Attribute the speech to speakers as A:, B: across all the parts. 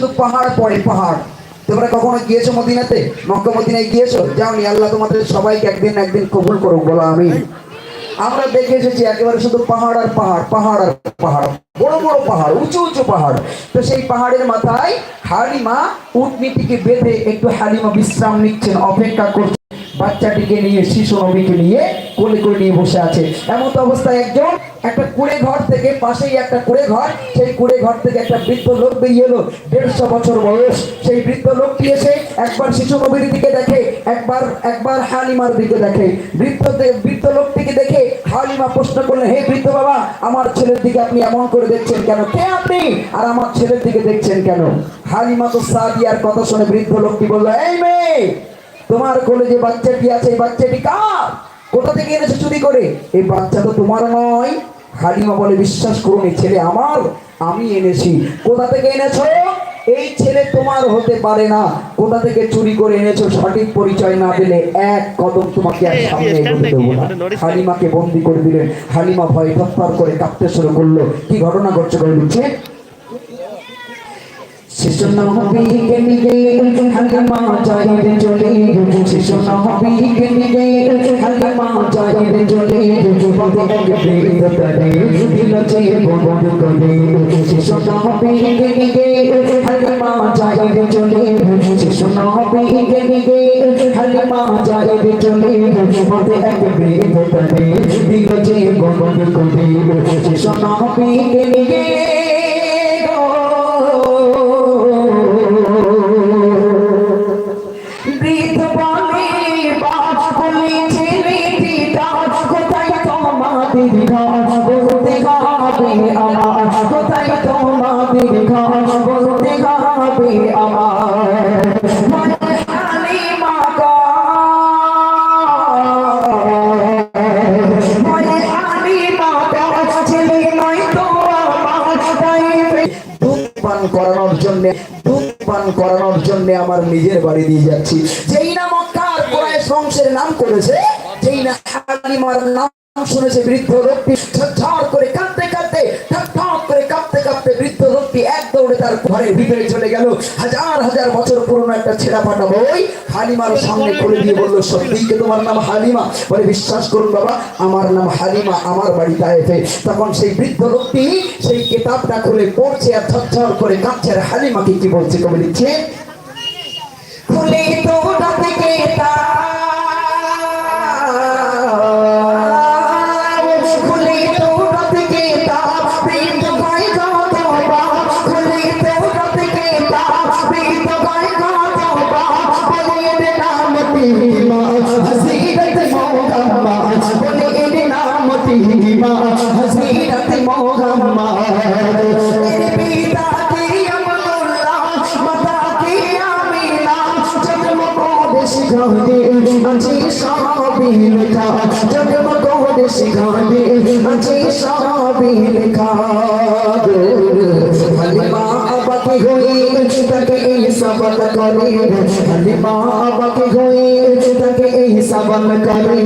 A: শুধু পাহাড় পরে পাহাড়। তোমরা কখনো গিয়েছো মদিনাতে? মক্কা মদিনায় গিয়েছো? যাওনি, আল্লাহ তোমাদের সবাইকে একদিন একদিন কবুল করুক, বলো আমি আমরা দেখে এসেছি একেবারে শুধু পাহাড় আর পাহাড় পাহাড় আর পাহাড়। বড় বড় পাহাড়, উঁচু উঁচু পাহাড়। তো সেই পাহাড়ের মাথায় হালিমা উটনিটিকে বেঁধে একটু হালিমা বিশ্রাম নিচ্ছেন, অপেক্ষা করছেন। বাচ্চাটিকে নিয়ে, শিশু নবীকে নিয়ে কোলে করে নিয়ে বসে আছে। এমন তো অবস্থায় একজন, একটা কুড়ে ঘর থেকে পাশেই একটা কুড়ে ঘর, সেই কুড়ে ঘর থেকে একটা বৃদ্ধ লোক বেরিয়ে এলো। দেড়শো বছর বয়স, সেই বৃদ্ধ লোকটি এসে একবার শিশু নবীর দিকে দেখে, একবার একবার হালিমার দিকে দেখে। বৃদ্ধ বৃদ্ধ লোকটিকে দেখে হালিমা প্রশ্ন করলেন, হে বৃদ্ধ বাবা, আমার ছেলের দিকে আপনি এমন করে দেখছেন কেন? কে আপনি? আর আমার ছেলের দিকে দেখছেন কেন? হালিমা তো সাদিয়ার কথা শুনে বৃদ্ধ লোকটি বলল, এই মেয়ে তোমার কোলে যে বাচ্চাটি আছে এই বাচ্চাটি কার? কোথা থেকে এনেছো চুরি করে? এই বাচ্চা তো তোমার নয়। হালিমা বলে বিশ্বাস করুন এই ছেলে আমার আমি এনেছি। কোথা থেকে এনেছো? এই ছেলে তোমার হতে পারে না। কোথা থেকে চুরি করে এনেছো সঠিক পরিচয় না দিলে এক কদম তোমাকে আর সামনে এগোতে দেবো না। হালিমাকে বন্দি করে দিলেন। হালিমা ভয় থরথর করে কাঁপতে শুরু করল। কি ঘটনা ঘটছে করে দিচ্ছে শিশু নবীকে নিয়ে হালিমা চাইতে চলে শিশু নবীকে নিয়ে হালিমা চাইতে চলে পদে এক প্রেত তরে দিল যে বন্ধ করে। শিশু নবীকে নিয়ে হালিমা চাইতে চলে শিশু নবীকে নিয়ে হালিমা চাইতে চলে পদে এক প্রেত তরে দিল যে বন্ধ করে। শিশু নবীকে নিয়ে নিজের বাড়ি দিয়ে যাচ্ছি। যেই না মক্কার কোরআশ বংশের নাম করেছে, যেই না হালিমার নাম শুনেছে বৃদ্ধ লোকটি, ঝরঝর করে কাঁদতে কাঁদতে ঠক ঠক করে কাঁপতে কাঁপতে বৃদ্ধ লোকটি এক দৌড়ে তার ঘরের ভিতরে চলে গেল। হাজার হাজার বছর পুরনো একটা ছেঁড়া পাটা বই হালিমার সামনে খুলে দিয়ে বলল সত্যিই কি তোমার নাম হালিমা? বলে, বিশ্বাস করুন বাবা, আমার নাম হালিমা, আমার বাড়ি তায়েফে। তখন সেই বৃদ্ধ লোকটি সেই কেতাবটা খুলে পড়ছে আর ঝরঝর করে কাঁদছে আর হালিমাকে কি বলছে কবে লিখছে আছে সবই লেখা। জন্ম করে শিখাতে আছে সবই লেখা। হালিমা বাকি হয়ে তাকে এই সবল করে। হালিমা বাকি হয়ে তাকে এই সবল করে।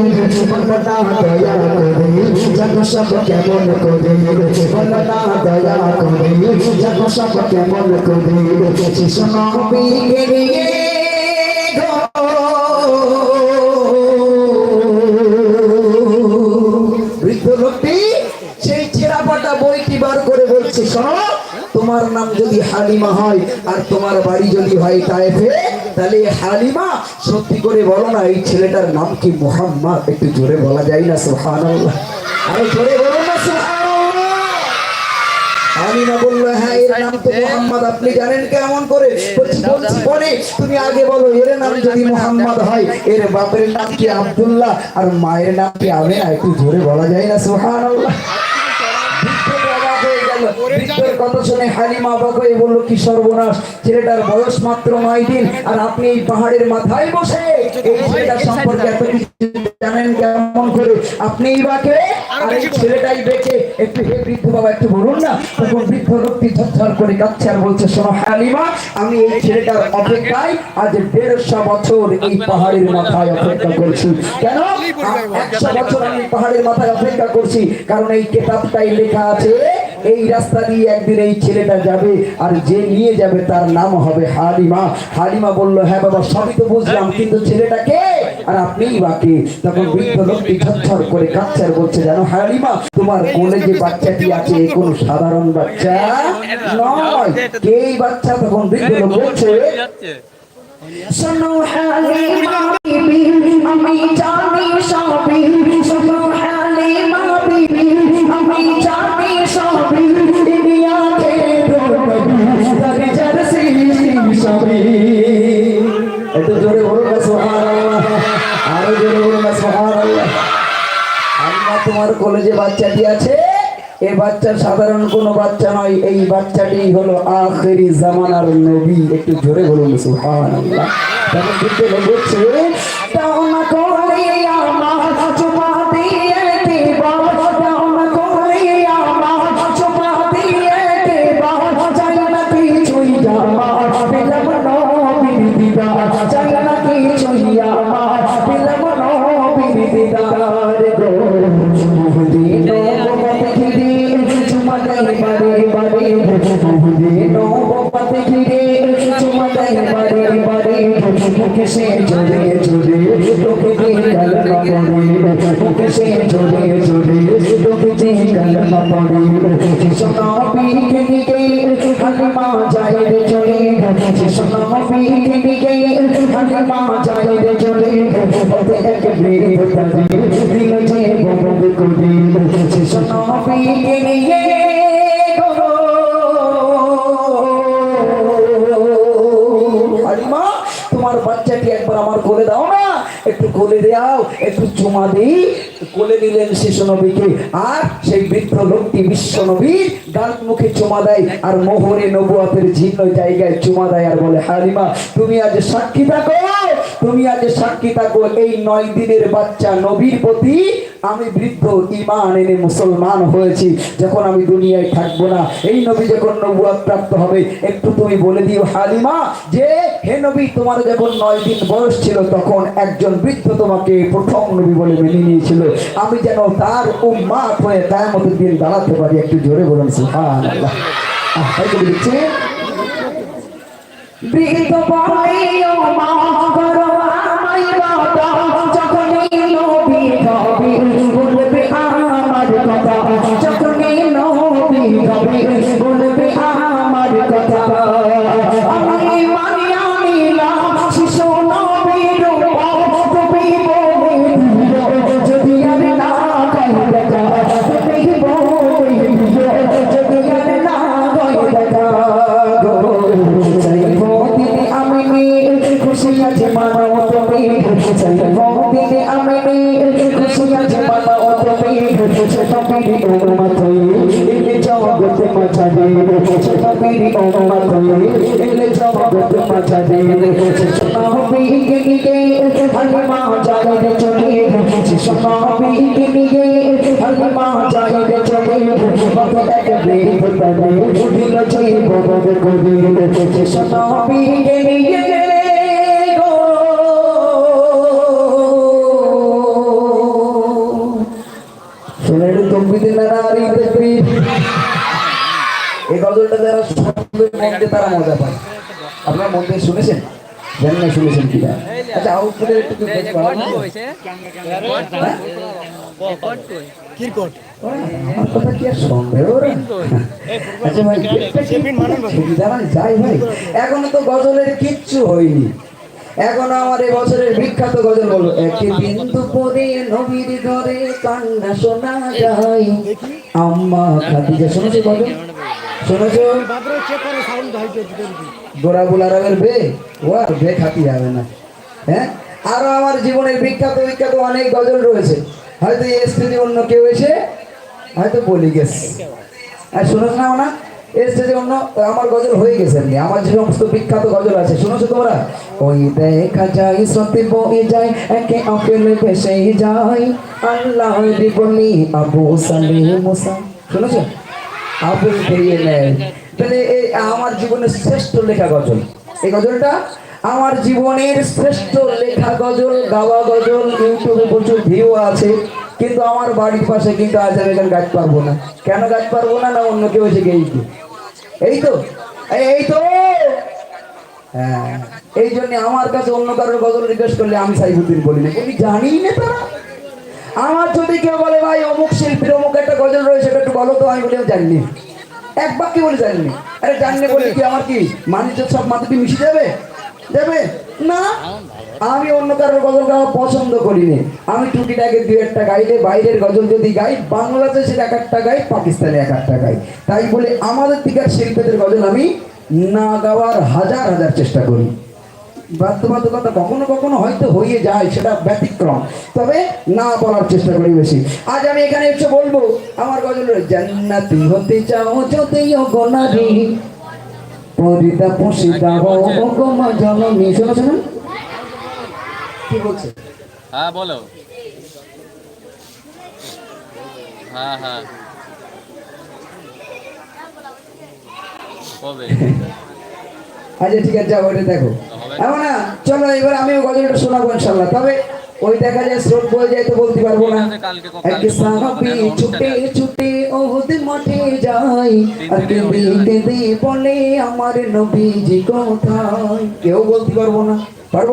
A: বলনা দয়া করে জগ সব কেমন করে। বলনা দয়া করে জগ সব কেমন করে। শিশু নিয়ে নাম যদি হালিমা হয় আর তোমার বাড়ি যদি হয় তাইফে তাহলে হালিমা সত্যি করে বলো না, এই ছেলেটার নাম কি মোহাম্মদ? একটু জোরে বলা যায় না, সুবহানাল্লাহ। আরে জোরে বলো না, সুবহানাল্লাহ। হালিমা বলল হ্যাঁ এর নাম তো মোহাম্মদ, আপনি জানেন করে? তুমি আগে বলো, এর নাম যদি মোহাম্মদ হয়, এর বাপের নাম কি আব্দুল্লাহ, আর মায়ের নাম কি আমেনা? একটু জোরে বলা যায় না বৃদ্ধ বৃদ্ধের কথা শুনে হালিমা অবাক হয়ে বলল কি সর্বনাশ ছেলেটার বয়স মাত্র নয় দিন আর আপনি এই পাহাড়ের মাথায় বসে এই ছেলেটার সম্পর্কে এত কিছু জানেন কেমন করে? আপনি বাকে? আর এই ছেলেটাই বেঁচে একটু হে বৃদ্ধ বাবা একটু বলুন না? তখন বৃদ্ধ লোকটি করে কাঁদছে আর বলছে শোনো হালিমা আমি এই ছেলেটার অপেক্ষায় আজ দেড়শো বছর এই পাহাড়ের মাথায় অপেক্ষা করছি। কেন? একশো বছর আমি পাহাড়ের মাথায় অপেক্ষা করছি কারণ এই কেতাবটাই লেখা আছে এই রাস্তা দিয়ে একদিন এই ছেলেটা যাবে আর যে নিয়ে যাবে তার নাম হবে হালিমা। হালিমা বলল হ্যাঁ বাবা, সবই তো বুঝলাম, কিন্তু ছেলেটা কে? আর আপনিই বাকি তখন বৃদ্ধ লোকটি ঝরঝর করে আর বলছে, জানো হালিমা, তোমার কোলে যে বাচ্চাটি আছে, এ কোনো সাধারণ বাচ্চা নয়। কে এই বাচ্চা? তখন বৃদ্ধ লোক বলছে,
B: শোনো হালিমা, আমি জানি সবই শোনো
A: আল্লাহ তোমার কলেজে বাচ্চাটি আছে, এ বাচ্চা সাধারণ কোনো বাচ্চা নয়, এই বাচ্চাটি হলো আখেরি জামানার নবী। একটু জোরে বলুন, সুবহানাল্লাহ। তখন বৃদ্ধ
B: সে জোরে জোরে তোকে দিয়ে কালমা পড়ে মুখে সে জোরে জোরে তোকে দিয়ে কালমা পড়ে সোনা পিকে নিকে হালিমা যায় রে চলে সোনা পিকে নিকে হালিমা যায় রে চলে ওতে এক বেরি তারি
A: দিই কোলে নিলেন শিশু নবীকে, আর সেই বৃদ্ধ লোকটি বিশ্ব নবীর দাঁত মুখে চুমা দেয়, আর মোহরে নবুয়াতের ঝিন্ন জায়গায় চুমা দেয় আর বলে, হালিমা, তুমি আজ সাক্ষী থাকো। তুমি আজ সাক্ষী থাকো, এই নয় দিনের বাচ্চা নবীর প্রতি। আমি বৃদ্ধ ইমান এনে মুসলমান হয়েছি। যখন আমি দুনিয়ায় থাকব না, এই নবী যখন নবুয়াত প্রাপ্ত হবে, একটু তুমি বলে দিও, হালিমা, যে, হে নবী, তোমার যখন নয় দিন বয়স ছিল, তখন একজন বৃদ্ধ তোমাকে প্রথম নবী বলে মেনে নিয়েছিল। আমি যেন তার উম্মাত হয়ে কায়ামতের দিন দাঁড়াতে পারি, একটু জোরে বলুন দিচ্ছে
B: বৃদ্ধ নবী হবে মাথায় এলে জগতে পিড়ি ও মাথায় এলে জগতে ছোট পিড়ি নিয়ে হালি মা যায় রে চলে পিড়ি নিয়ে হালি মা যায় রে চলে কত এক বেদ তবে দিল জয় বদল করে ছোট নিয়ে
A: শুনবে তারা মজা পায়। আপনার দিয়ে শুনেছেন? জানেন না শুনেছেন কিনা। আচ্ছা একটু একটু দেখব আমার কথা কি আর সন্দেহ আচ্ছা ভাই, সুবিধা যাই ভাই এখনও তো গজলের কিচ্ছু হয়নি। এখনও আমার এই বছরের বিখ্যাত গজল বলব। একটি বিন্দু পরে নবীর ঘরে কান্না শোনা যায়। আম্মা খাদিজা শুনেছো গজল? শুনেছো বুলারামের বে বে খাতি না। হ্যাঁ? আরও আমার জীবনের বিখ্যাত বিখ্যাত অনেক গজল রয়েছে। হয়তো এই স্টেজে অন্য কেউ এসে হয়তো বলে গেছে। আর শুনেছ না স্টেজে অন্য আমার গজল হয়ে গেছে এমনি। আমার যে সমস্ত বিখ্যাত গজল আছে শুনেছো তোমরা। ওই দেখা যায় সত্যি বয়ে যায় একে অকেলে ভেসে যায়। আল্লাহ জীবনী আবু সালে মুসা শুনেছো? আবুল ফিরিয়ে নেয় তাহলে এই আমার জীবনের শ্রেষ্ঠ লেখা গজল। এই গজলটা আমার জীবনের শ্রেষ্ঠ লেখা গজল, গাওয়া গজল ইউটিউবে প্রচুর ভিউ আছে, কিন্তু আমার বাড়ির পাশে কিন্তু আজ আমি এখানে গাছ পারব না। কেন গাছ পারব না না অন্য কেউ এসে এই তো এই- তো! হ্যাঁ এই জন্য আমার কাছে অন্য কারোর গজল রিকোয়েস্ট করলে আমি সাইফুদ্দিন বলি না। জানি না তারা। আমার যদি কেউ বলে, ভাই, অমুক শিল্পীর অমুক একটা গজল রয়েছে, সেটা একটু বলো তো, আমি বলি, আমি জানি না। এক বাক্যে বলে জানি না। আরে জানলে বলি কি, আমার কি মানুষ সব মাথাটি মিশে যাবে? যাবে? না। আমি অন্য কারোর গজল গাওয়া পছন্দ করি না আমি টুকিটাকে দু একটা গাইলে, বাইরের গজল যদি গাই বাংলাদেশের এক একটা গাই, পাকিস্তানে এক একটা গাই। তাই বলে, আমাদের দিকের শিল্পীদের গজল আমি না গাওয়ার হাজার হাজার চেষ্টা করি। বাধ্যবাধকতা কখনো কখনো হয়তো হয়ে যায় সেটা ব্যতিক্রম। তবে না বলার চেষ্টা করি বেশি। আজ আমি এখানে এসে বলব আমার গজল জান্নাতি হতে চাও যদি অগনারি পরিতা পুষিতা অগমা জননী। শোনো শোনো। কি বলছে?
C: হ্যাঁ বলো। হ্যাঁ হ্যাঁ।
A: আচ্ছা ঠিক আছে যাও ওইটা দেখো। এমন না চলো এবার আমিও গজলটা শোনাবো ইনশাল্লাহ। তবে ওই দেখা যায় স্রোত বয়ে যায় তো বলতে পারব না। এক সাহাবি ছুটে ছুটে ওহুদ মাঠে যায় আর বলে আমার নবীজি কোথায়? কেউ বলতে পারব না। পারব?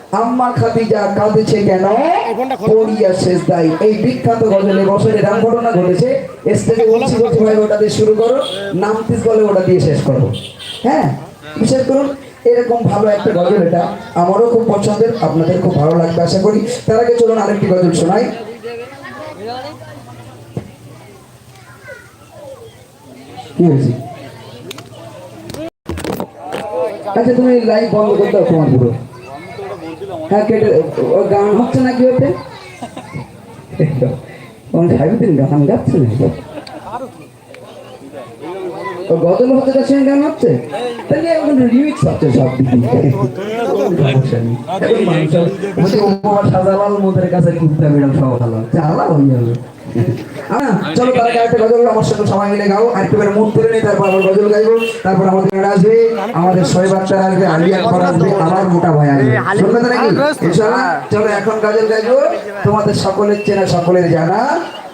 A: আম্মা খাদিজা কাঁদছে কেন? পড়িয়া শেষ দায়। এই বিখ্যাত গজলে বছরে রাম ঘটনা ঘটেছে। স্টেজে বলছি বলছি, ভাই, ওটা দিয়ে শুরু করো। নামতিস বলে ওটা দিয়ে শেষ করো। হ্যাঁ বিশেষ করুন, এরকম ভালো একটা গজল এটা। আমারও খুব পছন্দের, আপনাদের খুব ভালো লাগবে, আশা করি। তার আগে চলুন আরেকটি গজল শোনাই। কি হয়েছে? আচ্ছা তুমি লাইভ বন্ধ করতে দাও তোমার পুরো হ্যাঁ কেটে গান হচ্ছে না কি হতে তোমার সাহেবদিন গান গাচ্ছে না ও গজল হচ্ছে তার সঙ্গে গান হচ্ছে? তাহলে এখন রিমিক্স হচ্ছে সব দিকে সব বলছে, উপমা সাজালাল মোদের কাছে বিড়াল সব ভালো। চালা হয়ে যাবে। হ্যাঁ, চলো তার আগে একটা গজল আমার সাথে সবাই মিলে গাও আর একটু করে মন তুলে নিই তারপর আবার গজল গাইবো তারপর আমাদের মেয়েরা আসবে আমাদের শোয়েব আক্তার আসবে আলী আকবর আসবে আমার মোটা ভাই আসবে। শুনবে তো নাকি? ইনশাআল্লাহ চলো এখন গজল গাইবো তোমাদের সকলের চেনা সকলের জানা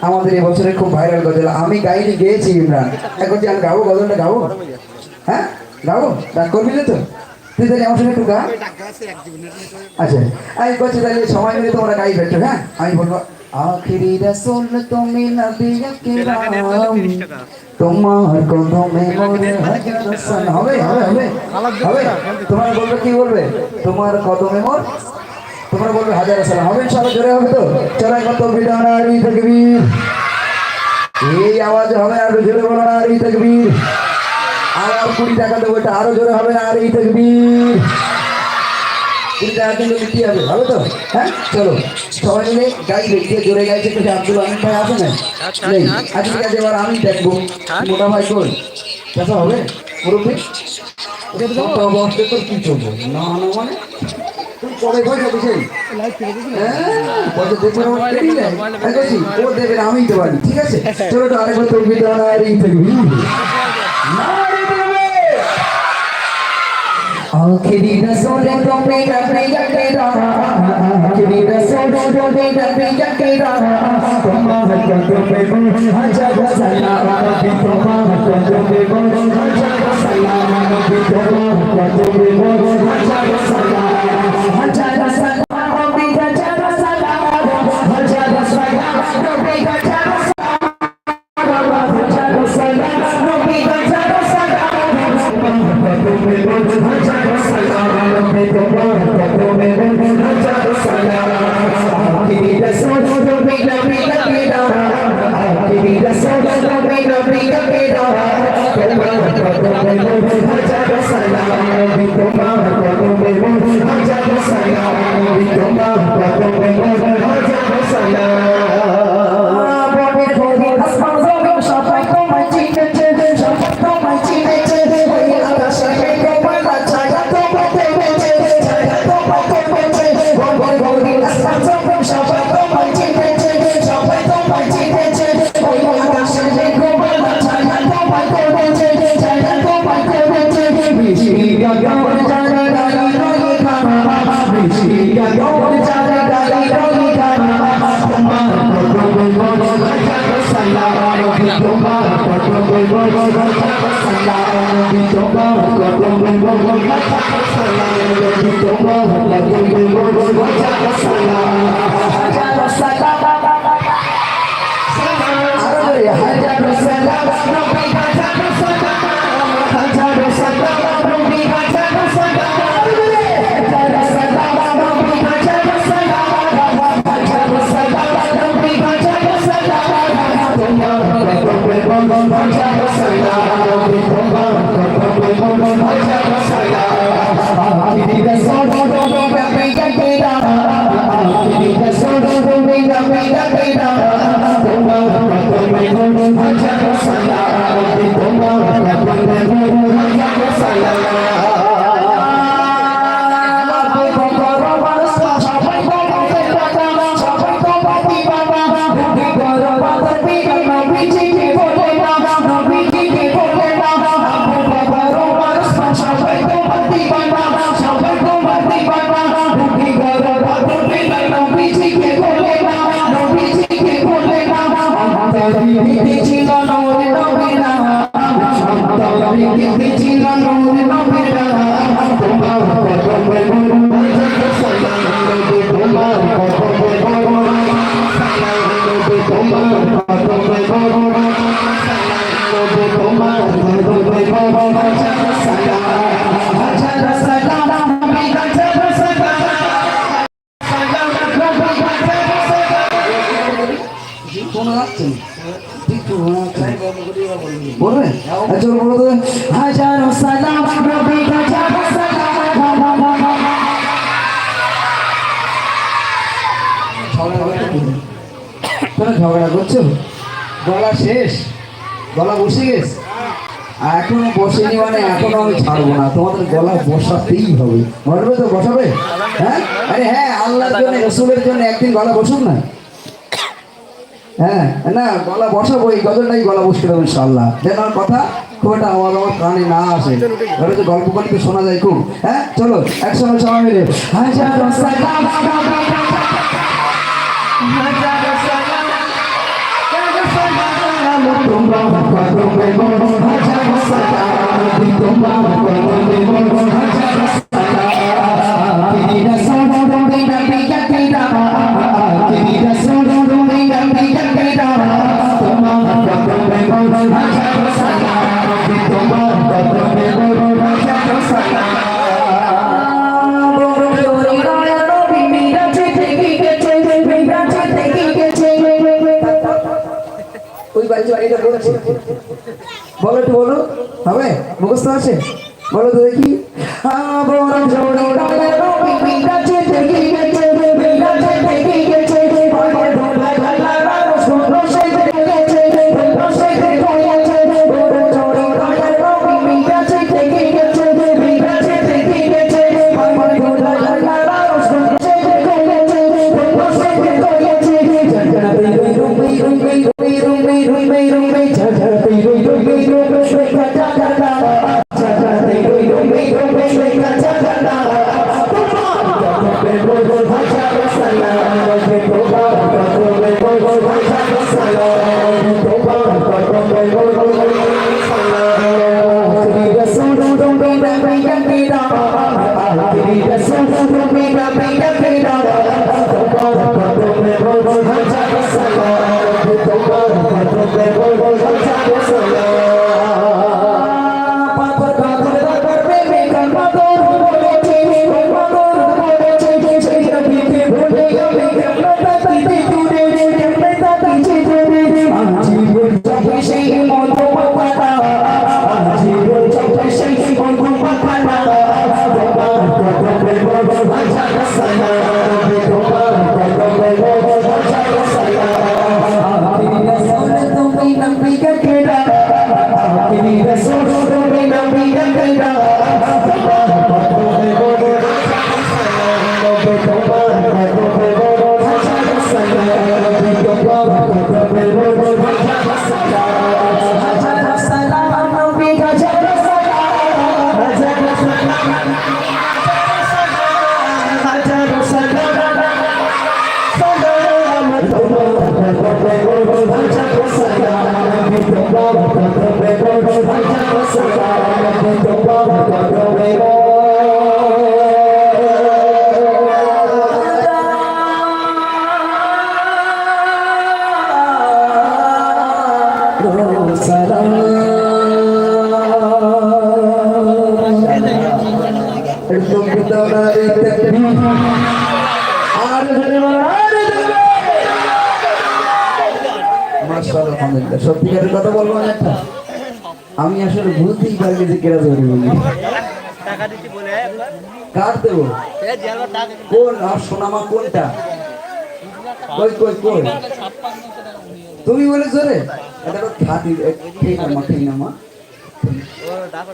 A: আমাদের এই বছরের খুব ভাইরাল গজল আমি গাইনি গেয়েছি ইমরান। এখন যে আমি গাবো গজলটা গাবো? হ্যাঁ গাবো? ডাক করবি না তো? তুই তাহলে আমার সঙ্গে একটু গা। আচ্ছা আমি বলছি তাহলে সময় মিলে তোমরা গাইবে একটু হ্যাঁ? আমি বলব আখিরি রাসূল তুমি নবী কিরাম তোমার কদমে মোরে হাজার সালাম হবে হবে হবে হবে। তোমরা বলবে কি বলবে? তোমার কদমে মোর তোমরা বলবে হাজার সালাম হবে ইনশাআল্লাহ জোরে হবে তো? চলো এখন তো বিধান আলী তাকবীর। এই আওয়াজ হবে আর জোরে বলো না আলী তাকবীর। আর আর কুড়ি টাকা দেবো এটা আরও জোরে হবে না আলী তাকবীর। কিন্তু হবে? হবে তো? হ্যাঁ? চলো সবাই মিলে গাইবে কে জোরে গাইছে তো আব্দুল আমিন ভাই আছে না? নেই। আচ্ছা ঠিক আছে এবার আমি দেখব। মোটা ভাই কই হবে? মুরব্বী? বসতে তোর কি চলবে? না না মানে? পরে পয়সা হ্যাঁ? আমি না, দিতে পারি। ঠিক আছে? চলো তো আরেকবার তোর বিদ্যা থাকবি নারী আখেরি রসুল তুমি নবী কেরা আখেরি রসুল তুমি নবী কেরা তোমার কদমে হাজার সালাম নবী তোমার কদমে হাজার সালাম নবী তোমার কদমে হাজার সালাম সবাই তোমার Hajar salam, hajar salam,
D: ঝগড়া করছ? গলা শেষ। গলা বসে গেছে আর এখনও বসেনি মানে এখনও আমি ছাড়বো না। তোমাদের গলা বসাতেই হবে। বসবে তো বসাবে? হ্যাঁ? আরে হ্যাঁ আল্লাহর জন্য, রসুলের জন্য একদিন গলা বসুন না। হ্যাঁ না গলা বসাবো এই গজলটাই গলা বসতে দেবো ইনশাল্লাহ যেন আমার কথা খুব একটা আমার আমার কানে না আসে ওটা তো গল্প গল্পে শোনা যায় খুব হ্যাঁ চলো একসঙ্গে সবাই মিলে
A: তোমরা কোন আর সোনামা কোনটা? কই কই কই? তুমি বলে জোরে? এটা তো খাতি খেই না মা খেই না মা।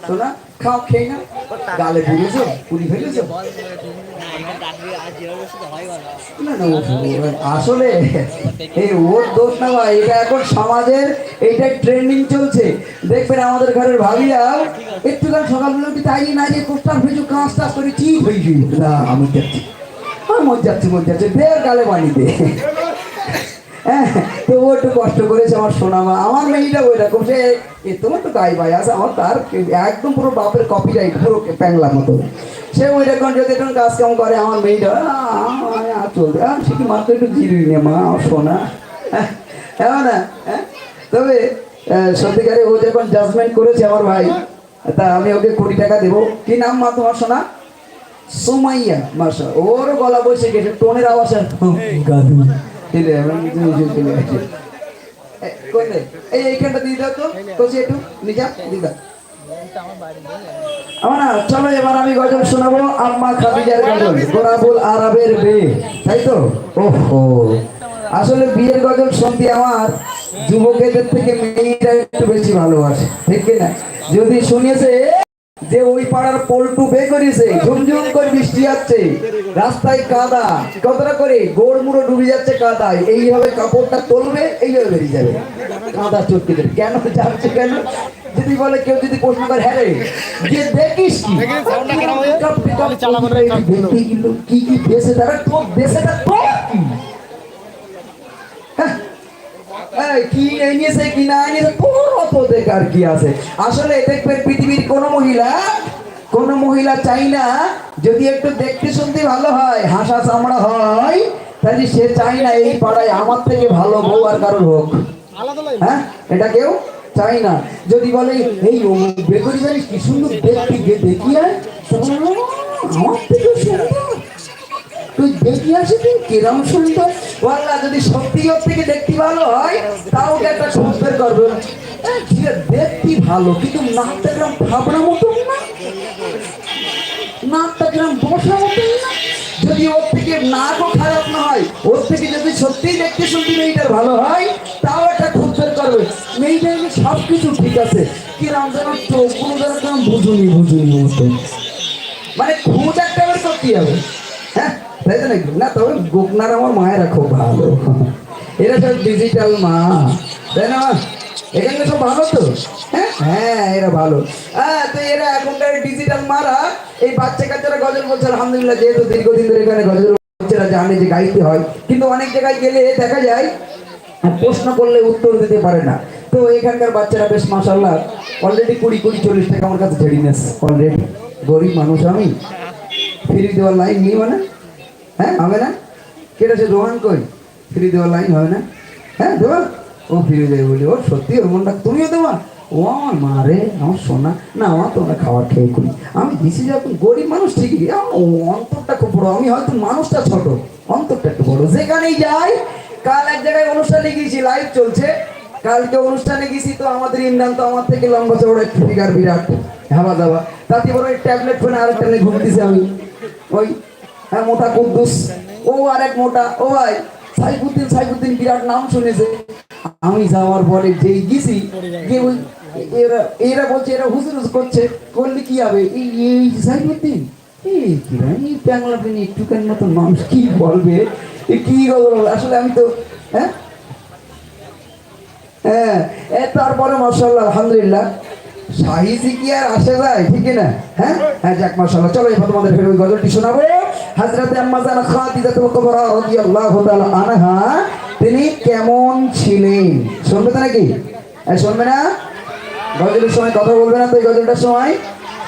A: শোনা, খাও, খেয়ে না গালে পুড়েছো পুরি ফেলেছো আসলে এই ওর দোষ না, ভাই, এটা এখন সমাজের, এইটা ট্রেন্ডিং চলছে। দেখবেন আমাদের ঘরের ভাবিরা, একটুখানি সকালবেলা উঠে তাই না যে কোষ্টার ফেজু কাঁচ টাচ করে ঠিক হয়েছি না, আমি যাচ্ছি। আমার যাচ্ছি মজ যাচ্ছে দেড় গালে দে হ্যাঁ তো ও একটু কষ্ট করেছে আমার সোনামা। আমার মেয়েটা ওই রকম, সে তোমার তো গাই ভাই আছে, আমার তার একদম পুরো বাপের কপি রাইট পুরো প্যাংলা মতো। সে ওই রকম যদি একটু কাজ কাম করে, আমার মেয়েটা চলবে আর সে কি একটু জিরুই নে মা, আমার সোনা? হ্যাঁ হ্যাঁ না হ্যাঁ। তবে সত্যিকারে ও যখন জাজমেন্ট করেছে আমার ভাই, তা আমি ওকে কোটি টাকা দেবো। কি নাম মা তোমার সোনা? সুমাইয়া মাসা ওর গলা বসে গেছে, টোনের আওয়াজ চলে এবার আমি গজল শোনাবো আম্মা খাদিজার গজল গোরাবুল আরবের বে তাই তো ওহো আসলে বিয়ের গজল শুনতে আমার যুবকেদের থেকে মেয়েরা একটু বেশি ভালোবাসে ঠিক না যদি শুনেছে যে ওই পাড়ার পল্টু বে করেছে ঝুমঝুম করে বৃষ্টি যাচ্ছে রাস্তায় কাদা কতটা করে গোড় মুড়ো ডুবে যাচ্ছে কাদায় এইভাবে কাপড়টা তুলবে এইভাবে বেরিয়ে যাবে কাদা চটকে দেবে কেন যাচ্ছে কেন যদি বলে কেউ যদি প্রশ্ন করে হ্যাঁ রে যে দেখিস কি কি কি দেশে তারা তোর দেশেটা তোর কি হ্যাঁ এই, কি এনেছে কি না এনেছে কি আছে আসলে দেখবেন পৃথিবীর মহিলা কোন মহিলা চাই না যদি একটু দেখতে শুনতে ভালো হয় হাসা চামড়া হয় তাহলে সে চাই না এই পাড়ায় আমার থেকে ভালো বউ আর কারোর হোক হ্যাঁ এটা কেউ চাই না যদি বলে এই বেগুনি জানিস কি সুন্দর দেখতে গিয়ে দেখি আয়। আমার থেকে সুন্দর। তুই দেখি আসি তুই কিরম সুন্দর। বললা যদি সত্যি ওর থেকে দেখতে ভালো হয়, তাও ওকে একটা সুন্দর করবে? দেখতে ভালো, কিন্তু নাকটা কিরম ভাবনা মতন না? নাকটা কিরম বসা মতন না? যদি ওর থেকে নাকও খারাপ না হয়, ওর থেকে যদি সত্যি দেখতে শুনতে মেয়েটার ভালো হয়, তাও একটা খুঁজবের করবে। মেয়েটার সব কিছু ঠিক আছে? কিরম যেন চোখগুলো যেন বুঝুনি বুঝুনি মতো মানে খুঁজ একটা বের করতে হবে। হ্যাঁ? তাই তো না তবে গোপনার আমার মায়েরা খুব ভালো। এরা সব ডিজিটাল মা। তাই না? এখানে সব ভালো তো? হ্যাঁ হ্যাঁ এরা ভালো। হ্যাঁ তো এরা এখনকার ডিজিটাল মারা এই বাচ্চা কাচ্চারা গজল বলছে, আলহামদুলিল্লাহ, যেহেতু দীর্ঘদিন ধরে এখানে গজল বাচ্চারা জানে যে গাইতে হয়। কিন্তু অনেক জায়গায় গেলে দেখা যায় প্রশ্ন করলে উত্তর দিতে পারে না। তো এখানকার বাচ্চারা বেশ মাসাল্লাহ অলরেডি কুড়ি কুড়ি, চল্লিশ টাকা আমার কাছে ঝেড়ি নেস অলরেডি গরিব মানুষ আমি। ফ্রি দেওয়ার লাইন নিয়ে মানে। হ্যাঁ হবে না? কেটে সে দোকান কই? ফ্রি দেওয়ার লাইন হবে না? হ্যাঁ দেওয়া ও ফ্রি দেবে বলি, ও, সত্যি ওর মনটা তুমিও দেওয়া ও আমার মা রে, আমার সোনা। না, আমার তোমরা খাবার খেয়ে করি আমি দিছি যখন গরিব মানুষ, ঠিকই। আমার অন্তরটা খুব বড়। আমি হয়তো মানুষটা ছোট। অন্তরটা একটু বড়। যেখানেই যাই, কাল এক জায়গায় অনুষ্ঠানে গিয়েছি লাইভ চলছে। কালকে অনুষ্ঠানে গেছি তো আমাদের ইমরান তো আমার থেকে লম্বা চড়া ফিগার বিরাট। হাবা দাবা। তাতে বড় ট্যাবলেট ফোনে আর একটা ঘুমতেছি আমি। ওই হ্যাঁ মোটা কুদ্দুস। ও আর এক মোটা, ও ভাই, সাইফুদ্দিন সাইফুদ্দিন বিরাট নাম শুনেছে। আমি যাওয়ার পরে যেই গেছি এরা এরা বলছে, এরা হুজুর করছে, করলে কি হবে? এই সাইফুদ্দিন, এই একটুখানি মতো কি বলবে? কি আসলে আমি তো হ্যাঁ? হ্যাঁ তারপরে মাসাল্লাহ আলহামদুলিল্লাহ। কি আর ঠিক না? হ্যাঁ? হ্যাঁ তোমাদের গজলটি আম্মাজান তিনি কেমন ছিলেন? শুনবে তো নাকি? শুনবে না? গজলের সময় কথা বলবে না তো এই গজলটার সময়?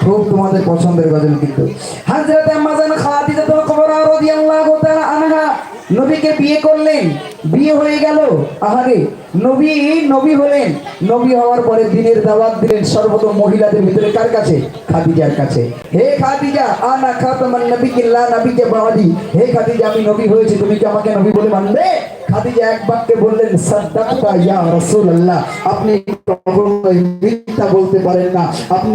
A: খুব তোমাদের পছন্দের গজল কিন্তু। হাজরাতে আম্মাজান খাদিজাতুল কুবরা রাদিয়াল্লাহু তাআলা আনহা, নবীকে বিয়ে করলেন। বিয়ে হয়ে গেল? আহারে, নবী নবী হলেন। নবী হওয়ার পরে দিনের দাওয়াত দিলেন সর্বপ্রথম মহিলাদের ভিতরে কার কাছে? খাদিজার কাছে। হে খাদিজা আনা খাতামান নবী কিল্লা নবীকে বাওয়াদি হে খাদিজা, আমি নবী হয়েছি, তুমি কি আমাকে নবী বলে মানবে? খাদিজা এক বাক্যে বললেন সাদ্দাকতা ইয়া রাসূলুল্লাহ। আপনি কখনোই মিথ্যা বলতে পারেন না। আপনি